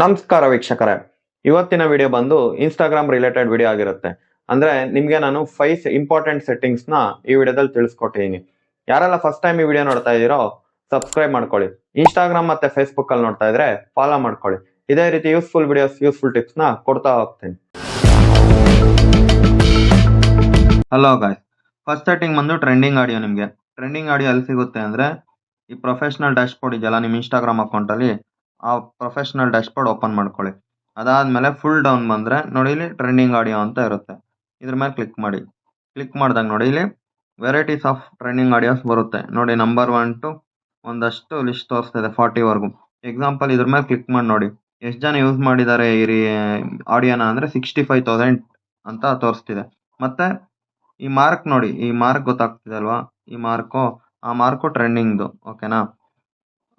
ನಮಸ್ಕಾರ ವೀಕ್ಷಕರೇ. ಇವತ್ತಿನ ವಿಡಿಯೋ ಬಂದು ಇನ್ಸ್ಟಾಗ್ರಾಮ್ ರಿಲೇಟೆಡ್ ವಿಡಿಯೋ ಆಗಿರುತ್ತೆ. ಅಂದ್ರೆ ನಿಮ್ಗೆ ನಾನು ಫೈವ್ ಇಂಪಾರ್ಟೆಂಟ್ ಸೆಟ್ಟಿಂಗ್ಸ್ನ ಈ ವಿಡಿಯೋದಲ್ಲಿ ತಿಳಿಸ್ಕೊಟ್ಟಿದ್ದೀನಿ ಯಾರೆಲ್ಲ ಫಸ್ಟ್ ಟೈಮ್ ಈ ವಿಡಿಯೋ ನೋಡ್ತಾ ಇದ್ದೀರೋ ಸಬ್ಸ್ಕ್ರೈಬ್ ಮಾಡ್ಕೊಳ್ಳಿ. ಇನ್ಸ್ಟಾಗ್ರಾಮ್ ಮತ್ತೆ ಫೇಸ್ಬುಕ್ ಅಲ್ಲಿ ನೋಡ್ತಾ ಇದ್ರೆ ಫಾಲೋ ಮಾಡ್ಕೊಳ್ಳಿ. ಇದೇ ರೀತಿ ಯೂಸ್ಫುಲ್ ವಿಡಿಯೋಸ್ ಯೂಸ್ಫುಲ್ ಟಿಪ್ಸ್ನ ಕೊಡ್ತಾ ಹೋಗ್ತೀನಿ. ಹಲೋ ಗಾಯ್ಸ್ ಫಸ್ಟ್ ಸೆಟ್ಟಿಂಗ್ ಬಂದು ಟ್ರೆಂಡಿಂಗ್ ಆಡಿಯೋ ನಿಮಗೆ. ಟ್ರೆಂಡಿಂಗ್ ಆಡಿಯೋ ಎಲ್ಲಿ ಸಿಗುತ್ತೆ ಅಂದ್ರೆ ಈ ಪ್ರೊಫೆಷನಲ್ ಡ್ಯಾಶ್ಬೋರ್ಡ್ ಇದೆಯಲ್ಲ, ನಿಮ್ಮ ಇನ್ಸ್ಟಾಗ್ರಾಮ್ ಅಕೌಂಟ್ ಅಲ್ಲಿ ಆ ಪ್ರೊಫೆಷನಲ್ ಡ್ಯಾಶ್ಬೋರ್ಡ್ ಓಪನ್ ಮಾಡ್ಕೊಳ್ಳಿ. ಅದಾದಮೇಲೆ ಫುಲ್ ಡೌನ್ ಬಂದ್ರೆ ನೋಡಿ ಇಲ್ಲಿ ಟ್ರೆಂಡಿಂಗ್ ಆಡಿಯೋ ಅಂತ ಇರುತ್ತೆ. ಇದ್ರ ಮೇಲೆ ಕ್ಲಿಕ್ ಮಾಡಿ. ಕ್ಲಿಕ್ ಮಾಡಿದಾಗ ನೋಡಿ ಇಲ್ಲಿ ವೆರೈಟೀಸ್ ಆಫ್ ಟ್ರೆಂಡಿಂಗ್ ಆಡಿಯೋಸ್ ಬರುತ್ತೆ. ನೋಡಿ ನಂಬರ್ ಒನ್ ಟು ಒಂದಷ್ಟು ಲಿಸ್ಟ್ ತೋರಿಸ್ತಿದೆ ಫಾರ್ಟಿವರೆಗೂ ಎಕ್ಸಾಂಪಲ್ ಇದ್ರ ಮೇಲೆ ಕ್ಲಿಕ್ ಮಾಡಿ ನೋಡಿ. ಎಷ್ಟು ಜನ ಯೂಸ್ ಮಾಡಿದ್ದಾರೆ ಈ ಆಡಿಯೋನ ಅಂದ್ರೆ ಸಿಕ್ಸ್ಟಿ ಫೈವ್ ತೌಸಂಡ್ ಅಂತ ತೋರಿಸ್ತಿದೆ. ಮತ್ತೆ ಈ ಮಾರ್ಕ್ ನೋಡಿ, ಈ ಮಾರ್ಕ್ ಗೊತ್ತಾಗ್ತಿದೆ ಅಲ್ವಾ? ಈ ಮಾರ್ಕು ಆ ಮಾರ್ಕು ಟ್ರೆಂಡಿಂಗ್ದು ಓಕೆನಾ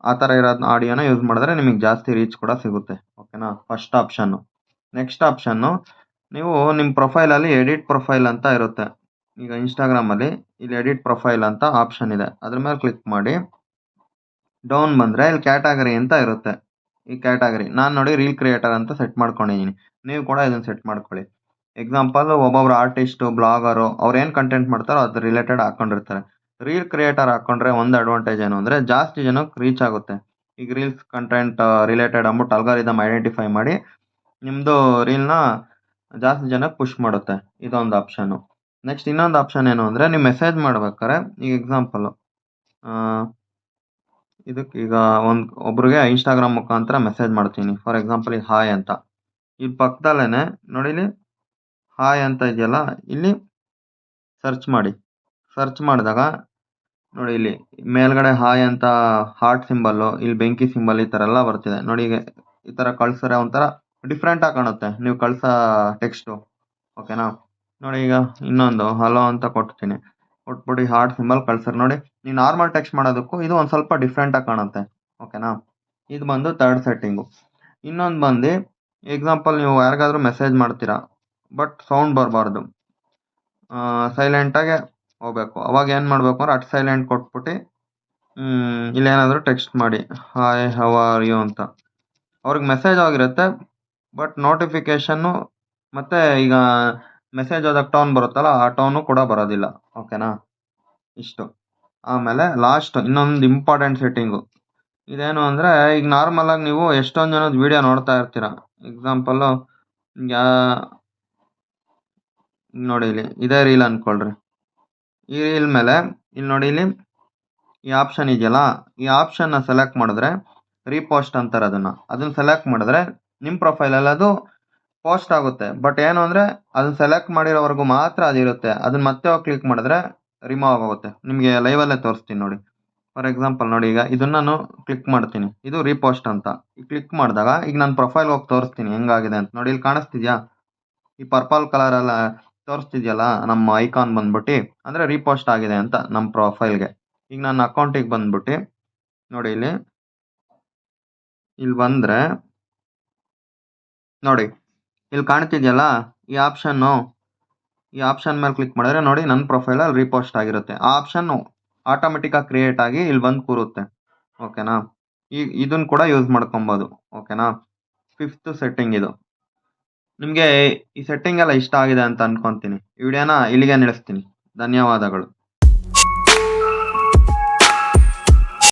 ಆ ಥರ ಇರೋ ಆಡಿಯೋನ ಯೂಸ್ ಮಾಡಿದ್ರೆ ನಿಮಗೆ ಜಾಸ್ತಿ ರೀಚ್ ಕೂಡ ಸಿಗುತ್ತೆ. ಓಕೆನಾ ಫಸ್ಟ್ ಆಪ್ಷನ್ನು ನೆಕ್ಸ್ಟ್ ಆಪ್ಷನ್ನು ನೀವು ನಿಮ್ಮ ಪ್ರೊಫೈಲಲ್ಲಿ ಎಡಿಟ್ ಪ್ರೊಫೈಲ್ ಅಂತ ಇರುತ್ತೆ. ಈಗ ಇನ್ಸ್ಟಾಗ್ರಾಮಲ್ಲಿ ಇಲ್ಲಿ ಎಡಿಟ್ ಪ್ರೊಫೈಲ್ ಅಂತ ಆಪ್ಷನ್ ಇದೆ. ಅದ್ರ ಮೇಲೆ ಕ್ಲಿಕ್ ಮಾಡಿ. ಡೌನ್ ಬಂದರೆ ಇಲ್ಲಿ ಕ್ಯಾಟಗರಿ ಅಂತ ಇರುತ್ತೆ. ಈ ಕ್ಯಾಟಗರಿ ನಾನು ನೋಡಿ ರೀಲ್ ಕ್ರಿಯೇಟರ್ ಅಂತ ಸೆಟ್ ಮಾಡ್ಕೊಂಡಿದ್ದೀನಿ ನೀವು ಕೂಡ ಇದನ್ನು ಸೆಟ್ ಮಾಡ್ಕೊಳ್ಳಿ. ಎಕ್ಸಾಂಪಲ್ ಒಬ್ಬೊಬ್ರು ಆರ್ಟಿಸ್ಟು ಬ್ಲಾಗರು ಅವ್ರು ಏನು ಕಂಟೆಂಟ್ ಮಾಡ್ತಾರೋ ಅದ್ರ ರಿಲೇಟೆಡ್ ಹಾಕೊಂಡಿರ್ತಾರೆ. ರೀಲ್ ಕ್ರಿಯೇಟರ್ ಹಾಕೊಂಡ್ರೆ ಒಂದು ಅಡ್ವಾಂಟೇಜ್ ಏನು ಅಂದರೆ ಜಾಸ್ತಿ ಜನಕ್ಕೆ ರೀಚ್ ಆಗುತ್ತೆ. ಈಗ ರೀಲ್ಸ್ ಕಂಟೆಂಟ್ ರಿಲೇಟೆಡ್ ಅಂದ್ಬಿಟ್ಟು ಅಲ್ಗಾರಿದಮ್ ಐಡೆಂಟಿಫೈ ಮಾಡಿ ನಿಮ್ಮದು ರೀಲ್ನ ಜಾಸ್ತಿ ಜನಕ್ಕೆ ಪುಷ್ ಮಾಡುತ್ತೆ. ಇದೊಂದು ಆಪ್ಷನ್ನು ನೆಕ್ಸ್ಟ್ ಇನ್ನೊಂದು ಆಪ್ಷನ್ ಏನು ಅಂದರೆ ನೀವು ಮೆಸೇಜ್ ಮಾಡ್ಬೇಕಾದ್ರೆ, ಈಗ ಎಕ್ಸಾಂಪಲು ಇದಕ್ಕೆ ಈಗ ಒಂದು, ಒಬ್ರಿಗೆ ಇನ್ಸ್ಟಾಗ್ರಾಮ್ ಮುಖಾಂತರ ಮೆಸೇಜ್ ಮಾಡ್ತೀನಿ. ಫಾರ್ ಎಕ್ಸಾಂಪಲ್ ಈಗ ಹಾಯ್ ಅಂತ. ಈ ಪಕ್ಕದಲ್ಲೇ ನೋಡಿಲಿ ಹಾಯ್ ಅಂತ ಇದೆಯಲ್ಲ, ಇಲ್ಲಿ ಸರ್ಚ್ ಮಾಡಿ. ಸರ್ಚ್ ಮಾಡಿದಾಗ ನೋಡಿ ಇಲ್ಲಿ ಮೇಲ್ಗಡೆ ಹಾಯ್ ಅಂತ ಹಾರ್ಟ್ ಸಿಂಬಲ್ ಇಲ್ಲಿ ಬೆಂಕಿ ಸಿಂಬಲ್ ಈ ತರ ಎಲ್ಲ ಬರ್ತಿದೆ ನೋಡಿ ಈಗ ಈ ತರ ಕಳ್ಸಿದ್ರೆ ಒಂಥರ ಡಿಫ್ರೆಂಟ್ ಆಗಿ ಕಾಣುತ್ತೆ. ನೀವು ಕಳ್ಸೋ ಟೆಕ್ಸ್ಟು ಓಕೆನಾ ನೋಡಿ ಈಗ ಇನ್ನೊಂದು ಹಲೋ ಅಂತ ಕೊಡ್ತೀನಿ ಕೊಟ್ಬಿಡಿ ಹಾರ್ಟ್ ಸಿಂಬಲ್ ಕಳ್ಸಿದ್ರೆ ನೋಡಿ, ನೀವು ನಾರ್ಮಲ್ ಟೆಕ್ಸ್ಟ್ ಮಾಡೋದಕ್ಕೂ ಇದು ಒಂದು ಸ್ವಲ್ಪ ಡಿಫ್ರೆಂಟ್ ಆಗಿ ಕಾಣುತ್ತೆ ಓಕೆನಾ ಇದು ಬಂದು ತರ್ಡ್ ಸೆಟ್ಟಿಂಗು ಇನ್ನೊಂದು ಬಂದು ಎಕ್ಸಾಂಪಲ್ ನೀವು ಯಾರಿಗಾದ್ರೂ ಮೆಸೇಜ್ ಮಾಡ್ತೀರಾ ಬಟ್ ಸೌಂಡ್ ಬರಬಾರ್ದು. ಸೈಲೆಂಟಾಗೆ ಹೋಗ್ಬೇಕು. ಅವಾಗ ಏನು ಮಾಡಬೇಕು ಅಂದ್ರೆ ಅಟ್ ಸೈಲೆಂಟ್ ಕೊಟ್ಬಿಟ್ಟು ಇಲ್ಲೇನಾದರೂ ಟೆಕ್ಸ್ಟ್ ಮಾಡಿ ಹಾಯ್ ಹೌ ಆರ್ ಯು ಅಂತ. ಅವ್ರಿಗೆ ಮೆಸೇಜ್ ಆಗಿರುತ್ತೆ ಬಟ್ ನೋಟಿಫಿಕೇಷನ್ನು ಮತ್ತು ಈಗ ಮೆಸೇಜ್ ಆದಾಗ ಟೋನ್ ಬರುತ್ತಲ್ಲ, ಆ ಟೋನು ಕೂಡ ಬರೋದಿಲ್ಲ. ಓಕೆನಾ ಇಷ್ಟು. ಆಮೇಲೆ ಲಾಸ್ಟ್ ಇನ್ನೊಂದು ಇಂಪಾರ್ಟೆಂಟ್ ಸೆಟ್ಟಿಂಗು ಇದೇನು ಅಂದರೆ, ಈಗ ನಾರ್ಮಲಾಗಿ ನೀವು ಎಷ್ಟೊಂದು ಜನದ ವೀಡಿಯೋ ನೋಡ್ತಾ ಇರ್ತೀರ. ಎಕ್ಸಾಂಪಲ್ಲು ಯಾ ನೋಡಿ ಇಲ್ಲಿ, ಇದೇ ರೀಲ್ ಅಂದ್ಕೊಳ್ರಿ ರೀಲ್ ಮೇಲೆ, ಇಲ್ಲಿ ನೋಡಿ ಇಲ್ಲಿ ಈ ಆಪ್ಷನ್ ಇದೆಯಲ್ಲ, ಈ ಆಪ್ಷನ್ನ ಸೆಲೆಕ್ಟ್ ಮಾಡಿದ್ರೆ ರೀಪೋಸ್ಟ್ ಅಂತಾರೆ ಅದನ್ನು. ಅದನ್ನು ಸೆಲೆಕ್ಟ್ ಮಾಡಿದ್ರೆ ನಿಮ್ಮ ಪ್ರೊಫೈಲಲ್ಲಿ ಅದು ಪೋಸ್ಟ್ ಆಗುತ್ತೆ. ಬಟ್ ಏನು ಅಂದರೆ ಅದನ್ನ ಸೆಲೆಕ್ಟ್ ಮಾಡಿರೋವರೆಗೂ ಮಾತ್ರ ಅದಿರುತ್ತೆ ಅದನ್ನ ಮತ್ತೆ ಕ್ಲಿಕ್ ಮಾಡಿದ್ರೆ ರಿಮೂವ್ ಆಗುತ್ತೆ. ನಿಮಗೆ ಲೈವಲ್ಲೇ ತೋರಿಸ್ತೀನಿ ನೋಡಿ. ಫಾರ್ ಎಕ್ಸಾಂಪಲ್ ನೋಡಿ ಈಗ ಇದನ್ನ ನಾನು ಕ್ಲಿಕ್ ಮಾಡ್ತೀನಿ. ಇದು ರೀಪೋಸ್ಟ್ ಅಂತ. ಈ ಕ್ಲಿಕ್ ಮಾಡಿದಾಗ ಈಗ ನನ್ನ ಪ್ರೊಫೈಲ್ ಹೋಗಿ ತೋರಿಸ್ತೀನಿ. ಹೆಂಗಾಗಿದೆ ಅಂತ. ನೋಡಿ ಇಲ್ಲಿ ಕಾಣಿಸ್ತಿದ್ಯಾ? ಈ ಪರ್ಪಲ್ ಕಲರ್ ಎಲ್ಲ ತೋರಿಸ್ತಿದ್ಯಲ್ಲ, ನಮ್ಮ ಐಕಾನ್ ಬಂದ್ಬಿಟ್ಟು, ಅಂದರೆ ರೀಪೋಸ್ಟ್ ಆಗಿದೆ ಅಂತ ನಮ್ಮ ಪ್ರೊಫೈಲ್ಗೆ ಈಗ ನನ್ನ ಅಕೌಂಟಿಗೆ ಬಂದ್ಬಿಟ್ಟು, ನೋಡಿ ಇಲ್ಲಿ ಇಲ್ಲಿ ಬಂದರೆ, ನೋಡಿ, ಇಲ್ಲಿ ಕಾಣ್ತಿದ್ಯಲ್ಲ, ಈ ಆಪ್ಷನ್ನು ಈ ಆಪ್ಷನ್ ಮೇಲೆ ಕ್ಲಿಕ್ ಮಾಡಿದ್ರೆ ನೋಡಿ ನನ್ನ ಪ್ರೊಫೈಲಲ್ಲಿ ರೀಪೋಸ್ಟ್ ಆಗಿರುತ್ತೆ. ಆ ಆಪ್ಷನ್ನು ಆಟೋಮೆಟಿಕ್ಕಾಗಿ ಕ್ರಿಯೇಟ್ ಆಗಿ ಇಲ್ಲಿ ಬಂದು ಕೂರುತ್ತೆ. ಓಕೆನಾ ಈ, ಇದನ್ನು ಕೂಡ ಯೂಸ್ ಮಾಡ್ಕೊಬೋದು. ಓಕೆನಾ ಫಿಫ್ತ್ ಸೆಟ್ಟಿಂಗ್ ಇದು. ನಿಮಗೆ ಈ ಸೆಟ್ಟಿಂಗ್ ಎಲ್ಲ ಇಷ್ಟ ಆಗಿದೆ ಅಂತ ಅನ್ಕೊಂತೀನಿ. ಈ ವಿಡಿಯೋನ ಇಲ್ಲಿಗೆ ನಿಲ್ಲಿಸ್ತೀನಿ. ಧನ್ಯವಾದಗಳು.